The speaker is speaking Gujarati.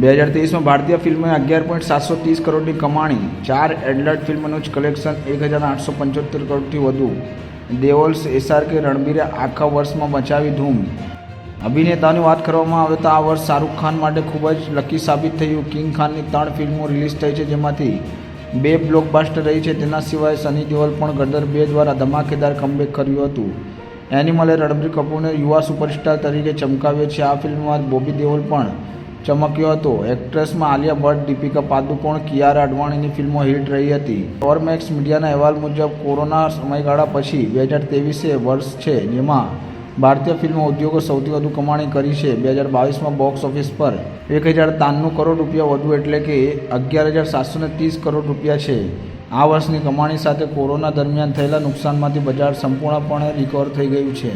બે હજાર તેવીસમાં ભારતીય ફિલ્મે અગિયાર પોઈન્ટ સાતસો ત્રીસ કરોડની કમાણી, ચાર એડલર્ટ ફિલ્મનું જ કલેક્શન, એક હજાર આઠસો પંચોતેર કરોડથી વધુ. દેવલ્સ એસઆરકે રણબીરે આખા વર્ષમાં મચાવી ધૂમ. અભિનેતાની વાત કરવામાં આવે તો આ વર્ષ શાહરૂખ ખાન માટે ખૂબ જ લકી સાબિત થયું. કિંગ ખાનની ત્રણ ફિલ્મો રિલીઝ થઈ છે, જેમાંથી બે બ્લોકબાસ્ટર રહી છે. તેના સિવાય સની દેઓલ પણ ગદર બે દ્વારા ધમાકેદાર કમબેક કર્યું હતું. એનિમલે રણબીર કપૂરને યુવા સુપરસ્ટાર તરીકે ચમકાવ્યો છે. આ ફિલ્મમાં બોબી દેઓલ પણ ચમક્યો હતો. એક્ટ્રેસમાં આલિયા ભટ્ટ, દીપિકા પાદુકોણ, કિયારા અડવાણીની ફિલ્મો હિટ રહી હતી. ફોરમેક્સ મીડિયાના અહેવાલ મુજબ, કોરોના સમયગાળા પછી બે હજાર ત્રેવીસે વર્ષ છે, જેમાં ભારતીય ફિલ્મ ઉદ્યોગો સૌથી વધુ કમાણી કરી છે. બે હજાર બાવીસમાં બોક્સ ઓફિસ પર એક હજાર ત્રાણું કરોડ રૂપિયા વધુ એટલે કે અગિયાર હજાર સાતસો ને ત્રીસ કરોડ રૂપિયા છે. આ વર્ષની કમાણી સાથે કોરોના દરમિયાન થયેલા નુકસાનમાંથી બજાર સંપૂર્ણપણે રિકવર થઈ ગયું છે.